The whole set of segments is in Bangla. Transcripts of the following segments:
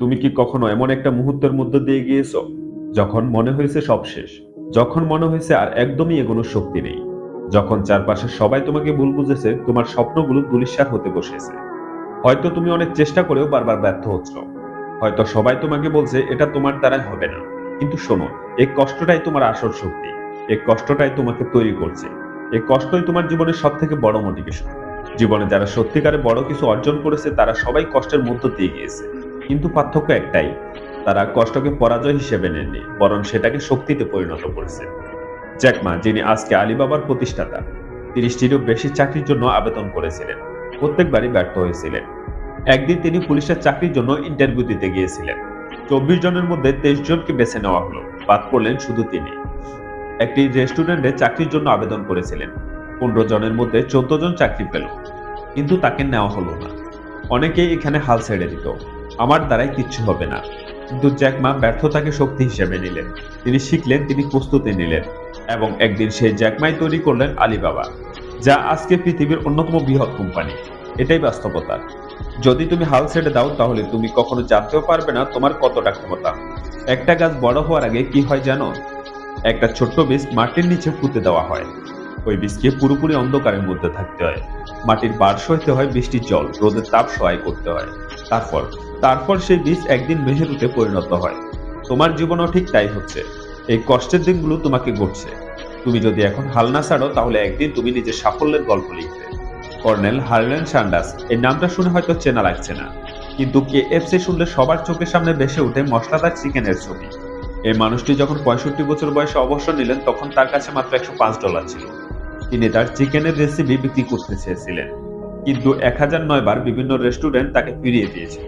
তুমি কি কখনো এমন একটা মুহূর্তের মধ্যে দিয়ে গিয়েছো যখন মনে হয়েছে সব শেষ? যখন মনে হয়েছে আর একদমই এগোনোর শক্তি নেই। যখন চারপাশে সবাই তোমাকে ভুল বুঝেছে, তোমার স্বপ্নগুলো দুলিশ্বার হতে বসেছে। হয়তো তুমি অনেক চেষ্টা করেও বারবার ব্যর্থ হচ্ছ। হয়তো সবাই তোমাকে বলছে, এটা তোমার দ্বারাই হবে না। কিন্তু শোনো এই কষ্টটাই তোমার আসল শক্তি। এই কষ্টটাই তোমাকে তৈরি করছে। এই কষ্টই তোমার জীবনের সব থেকে বড় মোটিভেশন জীবনে যারা সত্যিকারে বড় কিছু অর্জন করেছে, তারা সবাই কষ্টের মধ্য দিয়ে গিয়েছে। কিন্তু পার্থক্য একটাই, তারা কষ্টকে পরাজয় হিসেবে নেননি, বরং সেটাকে শক্তিতে পরিণত করেছে। জ্যাকমা যিনি আজকে আলিবাবার প্রতিষ্ঠাতা, তিরিশটিরও বেশি চাকরির জন্য আবেদন করেছিলেন। প্রত্যেকবারই ব্যর্থ হয়েছিলেন। একদিন তিনি পুলিশের চাকরির জন্য ইন্টারভিউ দিতে গিয়েছিলেন। চব্বিশ জনের মধ্যে তেইশ জনকে বেছে নেওয়া হলো। বাদ পড়লেন শুধু তিনি। একটি রেস্টুরেন্টে চাকরির জন্য আবেদন করেছিলেন। পনেরো জনের মধ্যে চোদ্দ জন চাকরি পেল। কিন্তু তাকে নেওয়া হলো না। অনেকেই এখানে হাল ছেড়ে দিত। আমার দ্বারাই কিচ্ছু হবে না। কিন্তু জ্যাকমা ব্যর্থতাকে শক্তি হিসেবে নিলেন। তিনি শিখলেন, তিনি প্রস্তুতি নিলেন এবং একদিন সেই জ্যাকমাই তৈরি করলেন আলিবাবা, যা আজকে পৃথিবীর অন্যতম বৃহৎ কোম্পানি। এটাই বাস্তবতা। যদি তুমি হাল ছেড়ে দাও, তাহলে তুমি কখনো জানতেও পারবে না তোমার কতটা ক্ষমতা। একটা গাছ বড় হওয়ার আগে কি হয় জানো? একটা ছোট্ট বীজ মাটির নিচে পুঁতে দেওয়া হয়। ওই বীজকে পুরোপুরি অন্ধকারের মধ্যে থাকতে হয়। মাটির বার সইতে হয় বৃষ্টির জল, রোদের তাপ সহায় করতে হয়। তারপর তারপর সেই বীজ একদিন মেহেরুতে পরিণত হয়। তোমার জীবনও ঠিক তাই হচ্ছে। এই কষ্টের দিনগুলো তোমাকে ঘটছে। তুমি যদি এখন হাল না ছাড়ো, তাহলে একদিন তুমি নিজের সাফল্যের গল্প লিখবে। কর্নেল হার্লেন সান্ডাস এই নামটা শুনে হয়তো চেনা লাগছে না। কিন্তু কে এফসি শুনলে সবার চোখের সামনে ভেসে ওঠে মশলাদার চিকেনের ছবি। এই মানুষটি যখন পঁয়ষট্টি বছর বয়সে অবসর নিলেন, তখন তার কাছে মাত্র একশো পাঁচ ডলার ছিল। তিনি তার চিকেনের রেসিপি বিক্রি করতে চেয়েছিলেন। কিন্তু এক হাজার নয় বার বিভিন্ন রেস্টুরেন্ট তাকে ফিরিয়ে দিয়েছে।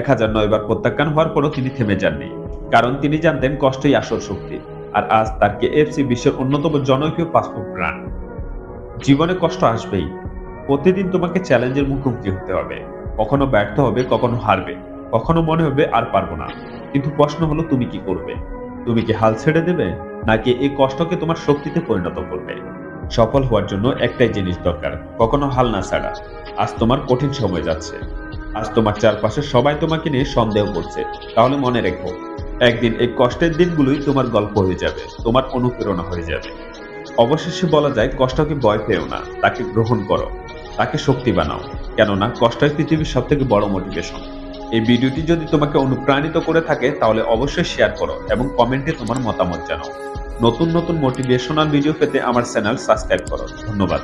এক হাজার নয় বার প্রত্যাখ্যান হওয়ার পরও তিনি থেমে যাননি, কারণ তিনি জানতেন কষ্টই আসল শক্তি, আর আজ তার কে এফসি বিশ্বের অন্যতম জনপ্রিয় পাসপোর্ট ব্র্যান্ড জীবনে কষ্ট আসবেই, প্রতিদিন তোমাকে চ্যালেঞ্জের মুখোমুখি হতে হবে, কখনো ব্যর্থ হবে, কখনো হারবে, কখনো মনে হবে আর পারব না, কিন্তু প্রশ্ন হলো তুমি কি করবে? তুমি কি হাল ছেড়ে দেবে, নাকি এই কষ্টকে তোমার শক্তিতে পরিণত করবে? সফল হওয়ার জন্য একটাই জিনিস দরকার, কখনো হাল না ছাড়া। আজ তোমার কঠিন সময় যাচ্ছে। আজ তোমার চারপাশে সবাই তোমাকে নিয়ে সন্দেহ করছে। তাহলে মনে রেখো, একদিন এই কষ্টের দিনগুলোই তোমার গল্প হয়ে যাবে, তোমার অনুপ্রেরণা হয়ে যাবে। অবশেষে বলা যায়, কষ্টকে ভয় পেও না, তাকে গ্রহণ করো, তাকে শক্তি বানাও, কেননা কষ্টই পৃথিবীর সব থেকে বড় মোটিভেশন এই ভিডিওটি যদি তোমাকে অনুপ্রাণিত করে থাকে, তাহলে অবশ্যই শেয়ার করো এবং কমেন্টে তোমার মতামত জানাও। নতুন নতুন মোটিভেশনাল ভিডিও পেতে আমার চ্যানেল সাবস্ক্রাইব করো। ধন্যবাদ।